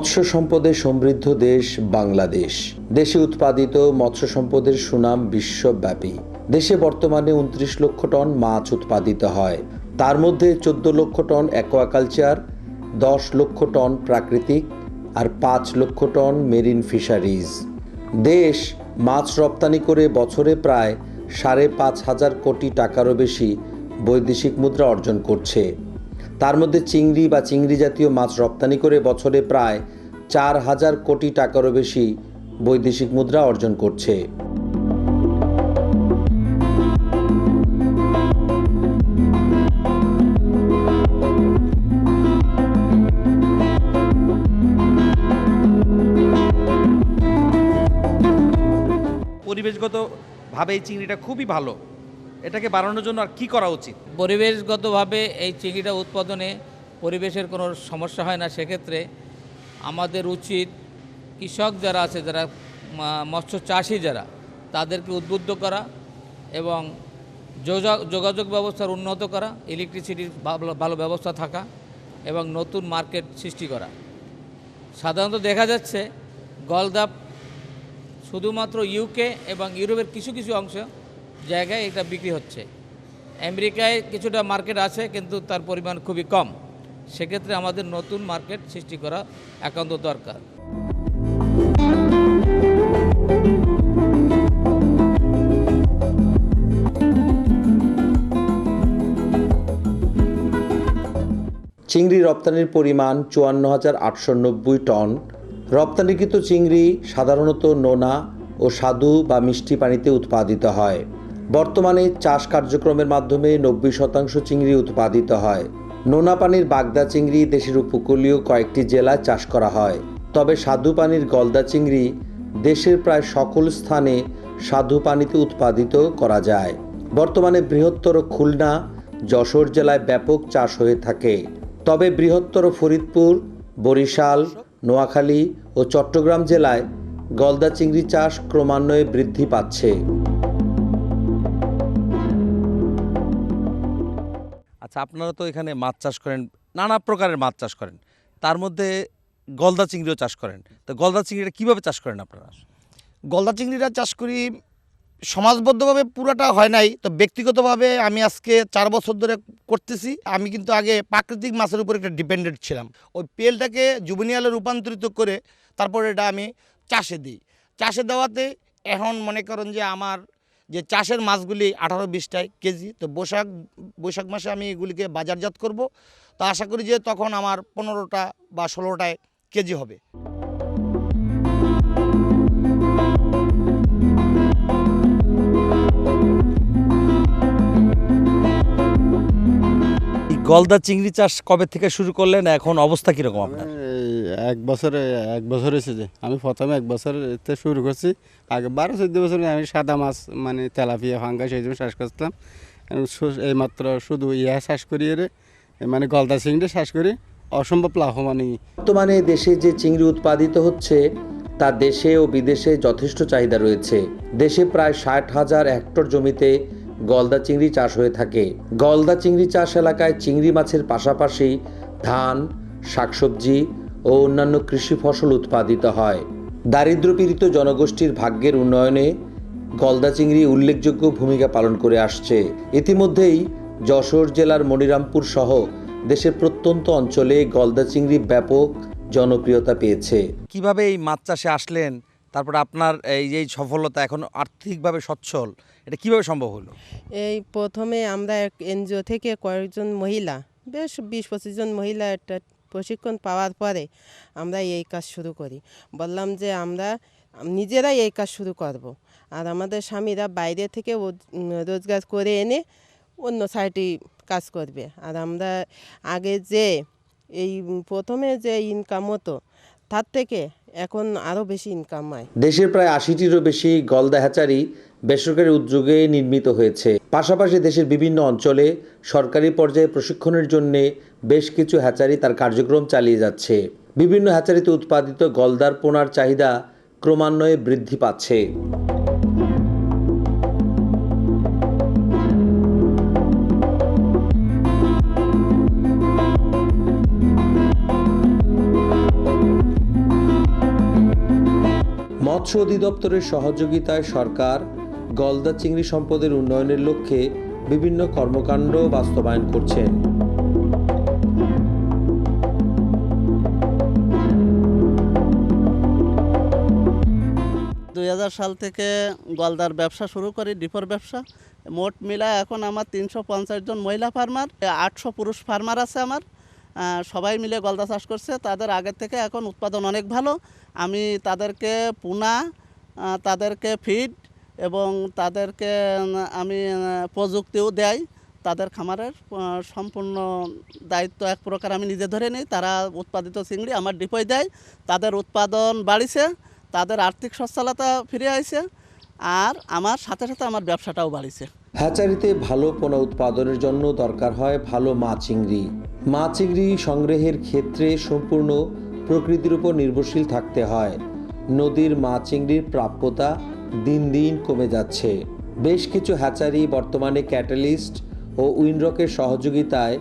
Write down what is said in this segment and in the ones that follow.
মৎস্য সম্পদে সমৃদ্ধ দেশ বাংলাদেশ। দেশে উৎপাদিত মৎস্য সম্পদের সুনাম বিশ্বব্যাপী। দেশে বর্তমানে উনত্রিশ লক্ষ টন মাছ উৎপাদিত হয়। তার মধ্যে চোদ্দ লক্ষ টন অ্যাকোয়াকালচার, দশ লক্ষ টন প্রাকৃতিক আর পাঁচ লক্ষ টন মেরিন ফিশারিজ। দেশ মাছ রপ্তানি করে বছরে প্রায় সাড়ে পাঁচ হাজার কোটি টাকারও বেশি বৈদেশিক মুদ্রা অর্জন করছে। তার মধ্যে চিংড়ি বা চিংড়ি জাতীয় মাছ রপ্তানি করে বছরে প্রায় চার হাজার কোটি টাকারও বেশি বৈদেশিক মুদ্রা অর্জন করছে। পরিবেশগতভাবে এই চিংড়িটা খুবই ভালো। এটাকে বাড়ানোর জন্য আর কি করা উচিত? পরিবেশগতভাবে এই চিংড়িটা উৎপাদনে পরিবেশের কোনো সমস্যা হয় না। সেক্ষেত্রে আমাদের উচিত কৃষক যারা আছে, যারা মৎস্য চাষি যারা, তাদেরকে উদ্বুদ্ধ করা এবং যোগাযোগ ব্যবস্থার উন্নত করা ইলেকট্রিসিটির ভালো ব্যবস্থা থাকা এবং নতুন মার্কেট সৃষ্টি করা। সাধারণত দেখা যাচ্ছে গলদাপ শুধুমাত্র ইউকে এবং ইউরোপের কিছু কিছু অংশ জায়গায় এটা বিক্রি হচ্ছে। আমেরিকায় কিছুটা মার্কেট আছে, কিন্তু তার পরিমাণ খুবই কম। সেক্ষেত্রে আমাদের নতুন মার্কেট সৃষ্টি করা একান্ত দরকার। চিংড়ি রপ্তানির পরিমাণ চুয়ান্ন হাজার আটশো নব্বই টন। রপ্তানিকৃত চিংড়ি সাধারণত নোনা ও স্বাদু বা মিষ্টি পানিতে উৎপাদিত হয়। বর্তমানে চাষ কার্যক্রমের মাধ্যমে নব্বই শতাংশ চিংড়ি উৎপাদিত হয়। নোনা পানির বাগদা চিংড়ি দেশের উপকূলীয় কয়েকটি জেলায় চাষ করা হয়। তবে স্বাদু পানির গলদা চিংড়ি দেশের প্রায় সকল স্থানে স্বাদু পানিতে উৎপাদিত করা যায়। বর্তমানে বৃহত্তর খুলনা, যশোর জেলায় ব্যাপক চাষ হয়ে থাকে। তবে বৃহত্তর ফরিদপুর, বরিশাল, নোয়াখালী ও চট্টগ্রাম জেলায় গলদা চিংড়ি চাষ ক্রমান্বয়ে বৃদ্ধি পাচ্ছে। আচ্ছা আপনারা তো এখানে মাছ চাষ করেন, নানা প্রকারের মাছ চাষ করেন। তার মধ্যে গলদা চিংড়িও চাষ করেন। তো গলদা চিংড়িটা কীভাবে চাষ করেন আপনারা? গলদা চিংড়িটা চাষ করি, সমাজবদ্ধভাবে পুরোটা হয় নাই, তো ব্যক্তিগতভাবে আমি আজকে চার বছর ধরে করতেছি। আমি কিন্তু আগে প্রাকৃতিক মাছের উপর একটা ডিপেন্ডেন্ট ছিলাম। ওই পেলটাকে জুবিনিয়ালে রূপান্তরিত করে তারপরে এটা আমি চাষে দিই। চাষে দেওয়াতে এখন মনে করেন যে আমার যে চাষের মাছগুলি আঠারো বিশটায় কেজি। তো বৈশাখ বৈশাখ মাসে আমি এগুলিকে বাজারজাত করব। তো আশা করি যে তখন আমার পনেরোটা বা ষোলোটায় কেজি হবে। গলদা চিংড়ি চাষ কবে থেকে শুরু করলেন? এখন অবস্থা কীরকম আপনার? এক বছরে এক বছর হয়েছে যে। আমি প্রথমে এক বছর শুরু করছি। আগে বারো চোদ্দ বছর আমি সাদা মাছ মানে তেলাপিয়া ফাঙ্গা সেই জন্য চাষ করতাম। এইমাত্র শুধু ইয়া চাষ করি রে মানে গলদা চিংড়ি চাষ করি। অসম্ভব লাভবানই। বর্তমানে দেশে যে চিংড়ি উৎপাদিত হচ্ছে তা দেশে ও বিদেশে যথেষ্ট চাহিদা রয়েছে। দেশে প্রায় ষাট হাজার হেক্টর জমিতে গলদা চিংড়ি চাষ হয়ে থাকে। গলদা চিংড়ি চাষ এলাকায় চিংড়ি মাছের পাশাপাশি ধান, শাকসবজি ও অন্যান্য কৃষি ফসল উৎপাদিত হয়। দারিদ্র্যপীড়িত জনগোষ্ঠীর ভাগ্যের উন্নয়নে গলদা চিংড়ি উল্লেখযোগ্য ভূমিকা পালন করে আসছে। ইতিমধ্যেই যশোর জেলার মনিরামপুর সহ দেশের প্রত্যন্ত অঞ্চলে গলদা চিংড়ি ব্যাপক জনপ্রিয়তা পেয়েছে। কীভাবে এই মাছ চাষে আসলেন? তারপর আপনার এই যে সফলতা এখন আর্থিকভাবে সচ্ছল। এটা কীভাবে সম্ভব হলো? এই প্রথমে আমরা এক এনজিও থেকে কয়েকজন মহিলা, বেশ বিশ পঁচিশ জন মহিলা একটা প্রশিক্ষণ পাওয়ার পরে আমরা এই কাজ শুরু করি। বললাম যে আমরা নিজেরাই এই কাজ শুরু করব। আর আমাদের স্বামীরা বাইরে থেকে রোজগার করে এনে অন্য সাইডে কাজ করবে। আর আমরা আগে যে এই প্রথমে যে ইনকাম হতো, তার থেকে এখন আরও বেশি ইনকাম হয়। দেশের প্রায় আশিটিরও বেশি গলদা হ্যাচারি বেসরকারি উদ্যোগে নির্মিত হয়েছে। পাশাপাশি দেশের বিভিন্ন অঞ্চলে সরকারি পর্যায়ে প্রশিক্ষণের জন্য বেশ কিছু হ্যাচারি তার কার্যক্রম চালিয়ে যাচ্ছে। বিভিন্ন হ্যাচারিতে উৎপাদিত গলদার পোনার চাহিদা ক্রমান্বয়ে বৃদ্ধি পাচ্ছে। মৎস্য অধিদপ্তরের সহযোগিতায় সরকার গলদা চিংড়ি সম্পদের উন্নয়নের লক্ষ্যে বিভিন্ন কর্মকাণ্ড বাস্তবায়ন করছেন দুই হাজার সাল থেকে গলদার ব্যবসা শুরু করি ডিপোর ব্যবসা। মোট মিলা এখন আমার তিনশো পঞ্চাশ জন মহিলা ফার্মার, আটশো পুরুষ ফার্মার আছে আমার। সবাই মিলে গলদা চাষ করছে। তাদের আগের থেকে এখন উৎপাদন অনেক ভালো। আমি তাদেরকে পোনা তাদেরকে ফিড এবং তাদেরকে, আমি প্রযুক্তিও দেয় তাদের খামারের সম্পূর্ণ দায়িত্ব এক প্রকার আমি নিজে ধরে নিই। তারা উৎপাদিত চিংড়ি আমার ডিপোয় দেয়। তাদের উৎপাদন বাড়িছে, তাদের আর্থিক সচ্ছলতা ফিরে আইছে, আর আমার সাথে সাথে আমার ব্যবসাটাও বাড়িছে। হ্যাচারিতে ভালো পোনা উৎপাদনের জন্য দরকার হয় ভালো মা চিংড়ি। মা চিংড়ি সংগ্রহের ক্ষেত্রে সম্পূর্ণ প্রকৃতির উপর নির্ভরশীল থাকতে হয়। নদীর মা চিংড়ির প্রাপ্যতা দিন দিন কমে যাচ্ছে। বেশ কিছু হ্যাচারি বর্তমানে ক্যাটালিস্ট ও উইনরকের সহযোগিতায়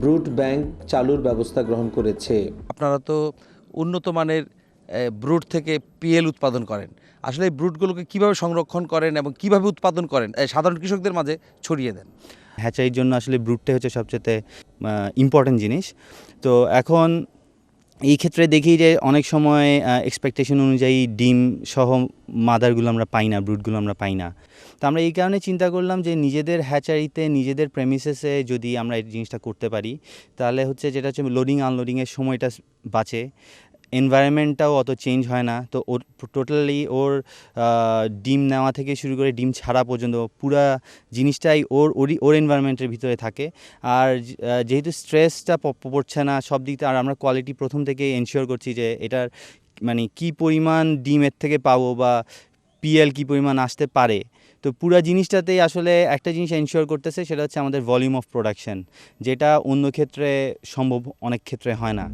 ব্রুট ব্যাংক চালুর ব্যবস্থা গ্রহণ করেছে। আপনারা তো উন্নত মানের ব্রুট থেকে পিএল উৎপাদন করেন। আসলে এই ব্রুটগুলোকে কীভাবে সংরক্ষণ করেন এবং কীভাবে উৎপাদন করেন সাধারণ কৃষকদের মাঝে ছড়িয়ে দেন। হ্যাচারির জন্য আসলে ব্রুটটাই হচ্ছে সবচেয়ে ইম্পর্ট্যান্ট জিনিস। তো এখন এই ক্ষেত্রে দেখি যে অনেক সময় এক্সপেকটেশন অনুযায়ী ডিম সহ মাদারগুলো আমরা পাই না ব্রুটগুলো আমরা পাই না। তো আমরা এই কারণে চিন্তা করলাম যে নিজেদের হ্যাচারিতে নিজেদের প্রেমিসেসে যদি আমরা এই জিনিসটা করতে পারি, তাহলে হচ্ছে যেটা হচ্ছে লোডিং আনলোডিংয়ের সময়টা বাঁচে। এনভায়রনমেন্টটাও অত চেঞ্জ হয় না। তো ওর টোটালি ওর ডিম নেওয়া থেকে শুরু করে ডিম ছাড়া পর্যন্ত পুরা জিনিসটাই ওর, ওরই, ওর এনভায়রনমেন্টের ভিতরে থাকে। আর যেহেতু স্ট্রেসটা পড়ছে না, সব দিক আর আমরা কোয়ালিটি প্রথম থেকে এনশিওর করছি যে এটার মানে কি পরিমাণ ডিম এর থেকে পাবো বা পিএল কি পরিমাণ আসতে পারে। তো পুরো জিনিসটাতেই আসলে একটা জিনিস এনশিওর করতেছে, সেটা হচ্ছে আমাদের ভলিউম অফ প্রোডাকশন যেটা অন্য ক্ষেত্রে সম্ভব অনেক ক্ষেত্রে হয় না।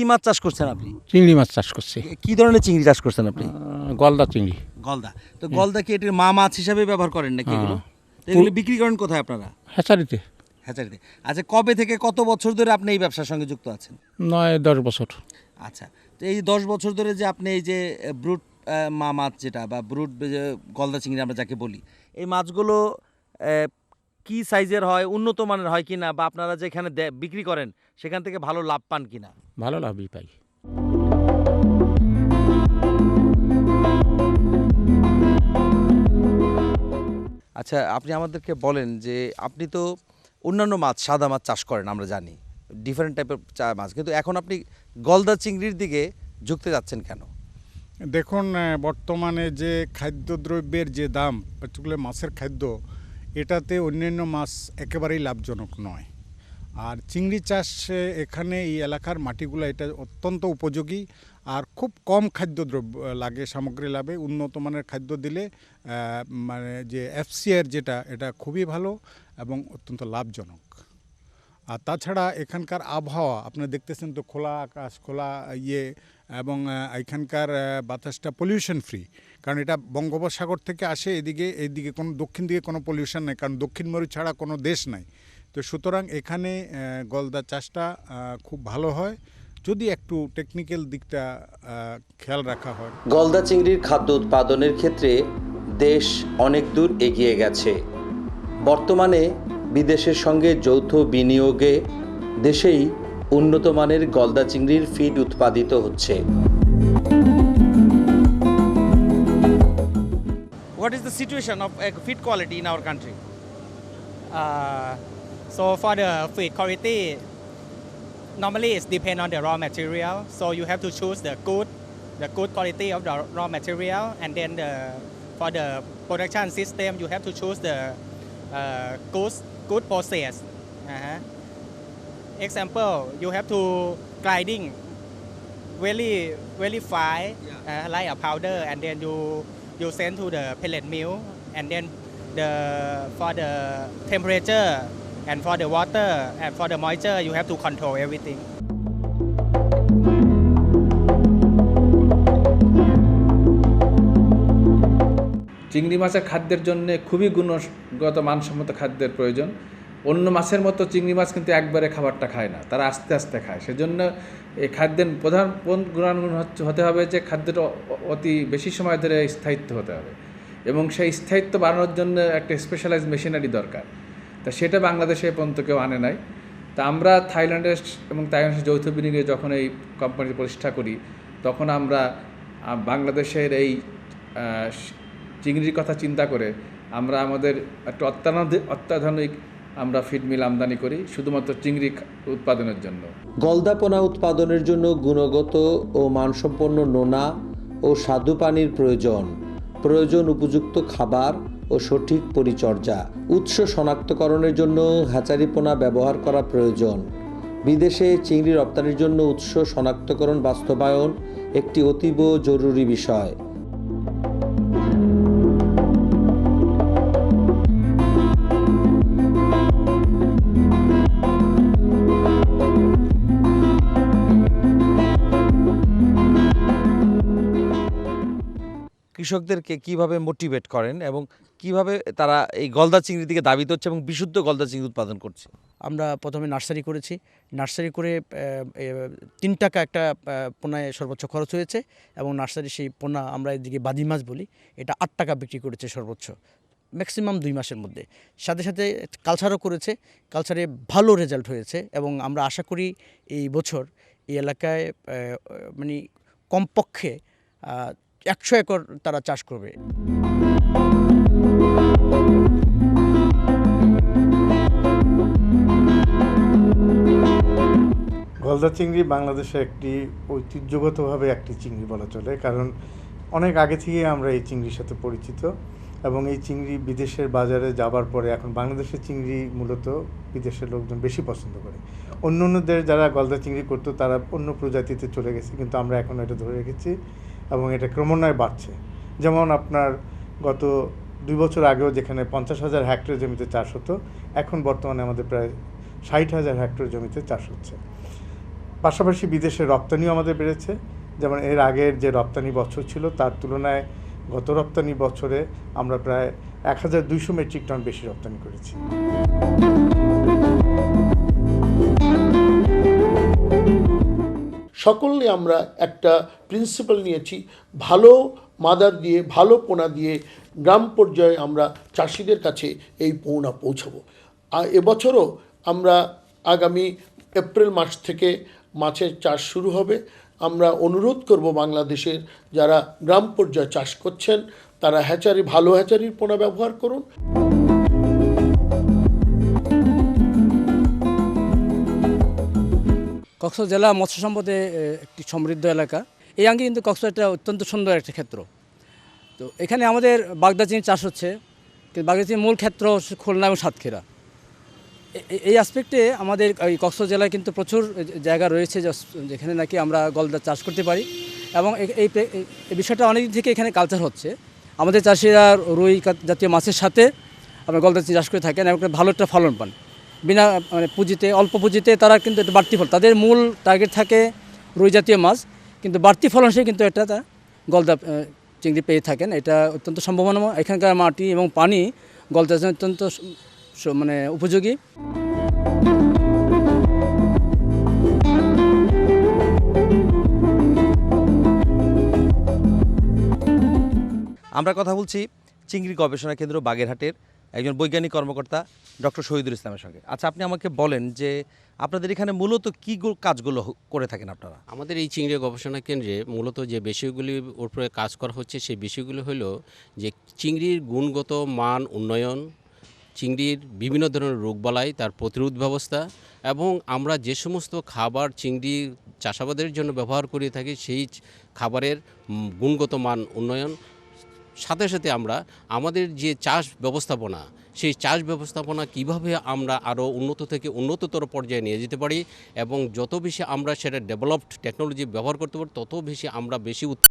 কি মাছ চাষ করছেন আপনি? চিংড়ি মাছ চাষ করছি। কি ধরনের চিংড়ি চাষ করছেন আপনি? গলদা চিংড়ি। গলদা। তো গলদা কি এটির মা মাছ হিসাবে ব্যবহার করেন নাকি এগুলো? এগুলো বিক্রি করেন কোথায় আপনারা? হ্যাচারিতে। হ্যাচারিতে। আচ্ছা কবে থেকে কত বছর ধরে আপনি এই ব্যবসার সঙ্গে যুক্ত আছেন? নয় দশ বছর। আচ্ছা তো এই দশ বছর ধরে যে আপনি এই যে ব্রুট মা মাছ যেটা বা ব্রুট গলদা চিংড়ি আমরা যাকে বলি এই মাছগুলো কি সাইজের হয় উন্নত মানের হয় কিনা বা আপনারা যেখানে বিক্রি করেন সেখান থেকে ভালো লাভ পান কিনা? ভালো লাভই পাই। আচ্ছা আপনি আমাদেরকে বলেন যে আপনি তো অন্যান্য মাছ সাদা মাছ চাষ করেন আমরা জানি। ডিফারেন্ট টাইপের চা- মাছ। কিন্তু এখন আপনি গলদা চিংড়ির দিকে ঝুঁকতে যাচ্ছেন কেন? দেখুন বর্তমানে যে খাদ্যদ্রব্যের যে দাম পার্টিকুলার মাছের খাদ্য এটাতে অন্যান্য মাছ একেবারেই লাভজনক নয়। আর চিংড়ি চাষ এখানে এই এলাকার মাটিগুলো এটা অত্যন্ত উপযোগী আর খুব কম খাদ্যদ্রব্য লাগে সামগ্রী লাভে। উন্নত মানের খাদ্য দিলে মানে যে এফসিআর যেটা, এটা খুবই ভালো এবং অত্যন্ত লাভজনক। আর তাছাড়া এখানকার আবহাওয়া আপনারা দেখতেছেন তো খোলা আকাশ, খোলা ইয়ে এবং এখানকার বাতাসটা পলিউশন ফ্রি কারণ এটা বঙ্গোপসাগর থেকে আসে, এদিকে এইদিকে কোনো দক্ষিণ দিকে কোনো পলিউশন নেই। কারণ দক্ষিণ মেরু ছাড়া কোনো দেশ নাই। তো সুতরাং এখানে গলদা চাষটা খুব ভালো হয়। যদি একটু টেকনিক্যাল দিকটা খেয়াল রাখা হয়। গলদা চিংড়ির খাদ্য উৎপাদনের ক্ষেত্রে দেশ অনেক দূর এগিয়ে গেছে। বর্তমানে বিদেশের সঙ্গে যৌথ বিনিয়োগে দেশেই উন্নত মানের গলদা চিংড়ির ফিড উৎপাদিত হচ্ছে। What is the situation of feed quality in our country Uh, so for the feed quality, normally it's depend on the raw material. So you have to choose the good, the good quality of the raw material, and then the for the production system you have to choose the uh, good good process. Uh-huh. Example, you have to grinding very very fine, uh, like a powder, and then you you send to the pellet mill, and then the for the temperature and for the water and for the moisture, you have to control everything. চিংড়ি মাছের খাদ্যের জন্য খুবই গুণগত মানসম্মত খাদ্যের প্রয়োজন। অন্য মাছের মতো চিংড়ি মাছ কিন্তু একবারে খাবারটা খায় না তারা আস্তে আস্তে খায়। সেজন্য এই খাদ্যের প্রধান গুণাগুণ হতে হবে যে খাদ্যটা অতি বেশি সময় ধরে স্থায়িত্ব হতে হবে। এবং সেই স্থায়িত্ব বাড়ানোর জন্য একটা স্পেশালাইজ মেশিনারি দরকার। তা সেটা বাংলাদেশে পর্যন্ত কেউ আনে নাই। তা আমরা থাইল্যান্ডের এবং তাইওয়ানের যৌথ বিনিয়োগে যখন এই কোম্পানি প্রতিষ্ঠা করি, তখন আমরা বাংলাদেশের এই চিংড়ির কথা চিন্তা করে আমরা আমাদের একটা অত্যাধুনিক অত্যাধুনিক আমরা ফিড মিল আমদানি করি, শুধুমাত্র চিংড়ি উৎপাদনের জন্য। গলদাপোনা উৎপাদনের জন্য গুণগত ও মানসম্পন্ন নোনা ও স্বাদু পানির প্রয়োজন। প্রয়োজন উপযুক্ত খাবার ও সঠিক পরিচর্যা। উৎস শনাক্তকরণের জন্য হ্যাচারিপোনা ব্যবহার করা প্রয়োজন। বিদেশে চিংড়ি রপ্তানির জন্য উৎস শনাক্তকরণ বাস্তবায়ন একটি অতীব জরুরি বিষয়। কৃষকদেরকে কীভাবে মোটিভেট করেন এবং কীভাবে তারা এই গলদা চিংড়ির দিকে দাবিত হচ্ছে এবং বিশুদ্ধ গলদা চিংড়ি উৎপাদন করছে? আমরা প্রথমে নার্সারি করেছি। নার্সারি করে তিন টাকা একটা পোনায় সর্বোচ্চ খরচ হয়েছে এবং নার্সারি সেই পোনা আমরা এদিকে বাদি মাছ বলি, এটা আট টাকা বিক্রি করেছে সর্বোচ্চ ম্যাক্সিমাম দুই মাসের মধ্যে। সাথে সাথে কালচারও করেছে কালচারে ভালো রেজাল্ট হয়েছে এবং আমরা আশা করি এই বছর এই এলাকায় মানে কমপক্ষে একশো একর তারা চাষ করবে। গলদা চিংড়ি বাংলাদেশে একটি ঐতিহ্যগতভাবে একটি চিংড়ি বলা চলে, কারণ অনেক আগে থেকেই আমরা এই চিংড়ির সাথে পরিচিত এবং এই চিংড়ি বিদেশের বাজারে যাবার পরে এখন বাংলাদেশের চিংড়ি মূলত বিদেশের লোকজন বেশি পছন্দ করে। অন্য অন্যদের যারা গলদা চিংড়ি করতো, তারা অন্য প্রজাতিতে চলে গেছে, কিন্তু আমরা এখন এটা ধরে রেখেছি। এবং এটা ক্রমান্বয়ে বাড়ছে। যেমন আপনার গত দুই বছর আগেও যেখানে পঞ্চাশ হাজার হেক্টর জমিতে চাষ হতো, এখন বর্তমানে আমাদের প্রায় ষাট হাজার হেক্টর জমিতে চাষ হচ্ছে। পাশাপাশি বিদেশে রপ্তানিও আমাদের বেড়েছে। যেমন এর আগের যে রপ্তানি বছর ছিল, তার তুলনায় গত রপ্তানি বছরে আমরা প্রায় এক হাজার দুইশো মেট্রিক টন বেশি রপ্তানি করেছি। সকলে আমরা একটা প্রিন্সিপাল নিয়েছি। ভালো মাদার দিয়ে, ভালো পোনা দিয়ে গ্রাম পর্যায়ে আমরা চাষিদের কাছে এই পোনা পৌঁছাবো। আর এবছরও আমরা আগামী এপ্রিল মাস থেকে মাছের চাষ শুরু হবে। আমরা অনুরোধ করব বাংলাদেশের যারা গ্রাম পর্যায়ে চাষ করছেন, তারা হ্যাচারি, ভালো হ্যাচারির পোনা ব্যবহার করুন। কক্সবাজার জেলা মৎস্য সম্পদে একটি সমৃদ্ধ এলাকা। এই আঙ্গে কিন্তু কক্সবাজারটা অত্যন্ত সুন্দর একটা ক্ষেত্র। তো এখানে আমাদের বাগদা চিনি চাষ হচ্ছে, কিন্তু বাগদা চিনির মূল ক্ষেত্র খুলনা এবং সাতক্ষীরা। এই আসপেক্টে আমাদের এই কক্সবাজার জেলায় কিন্তু প্রচুর জায়গা রয়েছে যেখানে নাকি আমরা গলদা চাষ করতে পারি। এবং এই বিষয়টা অনেকদিন থেকে এখানে কালচার হচ্ছে। আমাদের চাষিরা রুই জাতীয় মাছের সাথে আমরা গলদা চাষ করে থাকেন এবং ভালো একটা ফলন পান। বিনা মানে পুঁজিতে, অল্প পুঁজিতে তারা কিন্তু একটা বাড়তি ফল তাদের মূল টার্গেট থাকে রুই জাতীয় মাছ, কিন্তু বাড়তি ফলন সে কিন্তু এটা তা গলদা চিংড়ি পেয়ে থাকেন। এটা অত্যন্ত সম্ভাবনা এখানকার মাটি এবং পানি গলদার জন্য অত্যন্ত মানে উপযোগী। আমরা কথা বলছি চিংড়ি গবেষণা কেন্দ্র বাগেরহাটের একজন বৈজ্ঞানিক কর্মকর্তা ডক্টর শহীদুল ইসলামের সঙ্গে। আচ্ছা আপনি আমাকে বলেন যে আপনাদের এখানে মূলত কী কাজগুলো করে থাকেন আপনারা? আমাদের এই চিংড়ি গবেষণা কেন্দ্রে মূলত যে বিষয়গুলির উপরে কাজ করা হচ্ছে, সেই বিষয়গুলো হলো যে চিংড়ির গুণগত মান উন্নয়ন, চিংড়ির বিভিন্ন ধরনের রোগবালাই তার প্রতিরোধ ব্যবস্থা এবং আমরা যে সমস্ত খাবার চিংড়ি চাষাবাদের জন্য ব্যবহার করে থাকি, সেই খাবারের গুণগত মান উন্নয়ন সাথে সাথে আমরা আমাদের যে চাষ ব্যবস্থাপনা, সেই চাষ ব্যবস্থাপনা কীভাবে আমরা আরও উন্নত থেকে উন্নততর পর্যায়ে নিয়ে যেতে পারি এবং যত বেশি আমরা সেটা ডেভেলপড টেকনোলজি ব্যবহার করতে পারি, তত বেশি আমরা বেশি